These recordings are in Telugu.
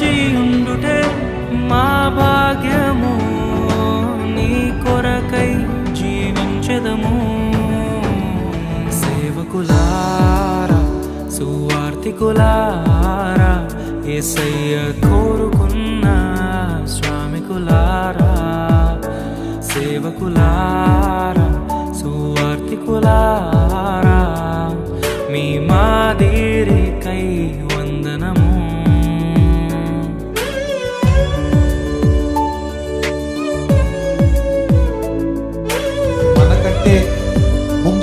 నిలచి ఉండుటే మా భాగ్యము నీ కొరకై జీవించదము. సేవకులారా సువార్తికులారా ఏసయ్య కోరుకున్న స్వామికులారా సేవకులారా.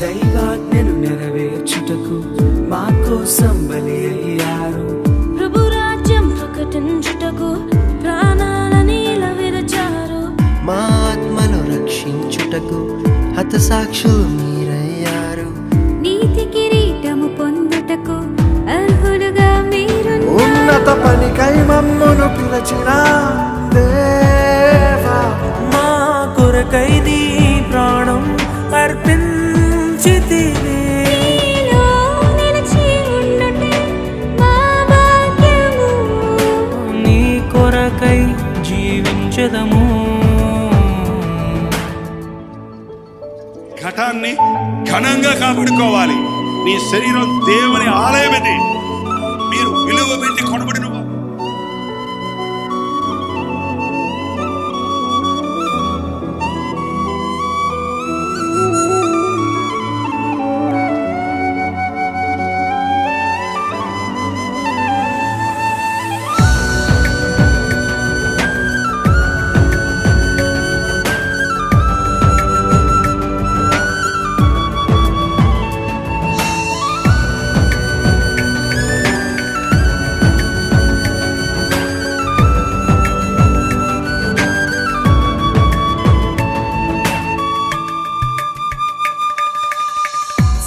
దైవాజ్ఞను నెరవేర్చుటకు మా కోసం బలి అయ్యారు ప్రభు రాజ్యం ప్రకటించుటకు ప్రాణాలని విరచారు. మా ఆత్మను రక్షించుటకు హతసాక్షులు మీరయ్యారు. నీతి కిరీటము పొందుటకు అర్హులుగా మీరు ఉన్నత పనికై మమ్మును పిలచిన శరీరాన్ని ఘనంగా కాపాడుకోవాలి. నీ శరీరం దేవుని ఆలయం ఇది మీరు విలువ పెట్టి కొనబడిన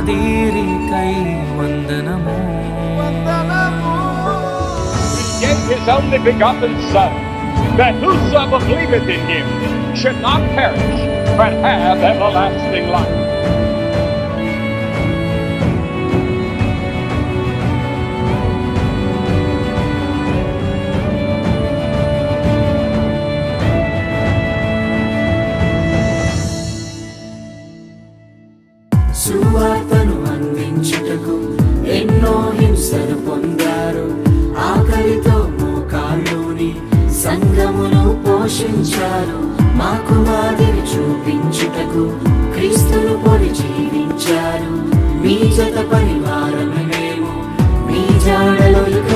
காதேரி கை வந்தனமோ his only begotten Son, that whosoever believeth in him should not perish, but have everlasting life. సంఘమును పోషించారు. మాకు మాదిరి చూపించుటకు క్రీస్తును పొడి జీవించారు. మీ జత పరివారమే మేము. మీ జాడలో ఇక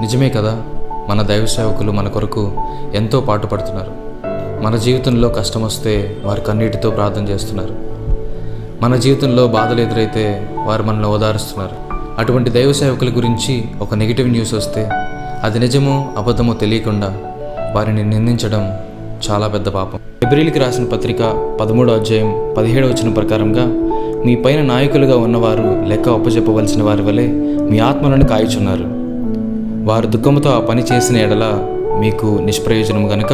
నిజమే కదా? మన దైవ సేవకులు మన కొరకు ఎంతో పాటుపడుతున్నారు. మన జీవితంలో కష్టం వస్తే వారు కన్నీటితో ప్రార్థన చేస్తున్నారు. మన జీవితంలో బాధలు ఎదురైతే వారు మనల్ని ఓదారుస్తున్నారు. అటువంటి దైవ సేవకుల గురించి ఒక నెగిటివ్ న్యూస్ వస్తే అది నిజమో అబద్ధమో తెలియకుండా వారిని నిందించడం చాలా పెద్ద పాపం. ఎబ్రిల్కి రాసిన పత్రిక పదమూడో అధ్యాయం పదిహేడవ వచ్చిన ప్రకారంగా మీ పైన నాయకులుగా ఉన్నవారు లెక్క అప్పచెప్పవలసిన వారి వలె మీ ఆత్మలను కాయుచున్నారు. వారు దుఃఖముతో ఆ పని చేసిన ఎడల మీకు నిష్ప్రయోజనం గనుక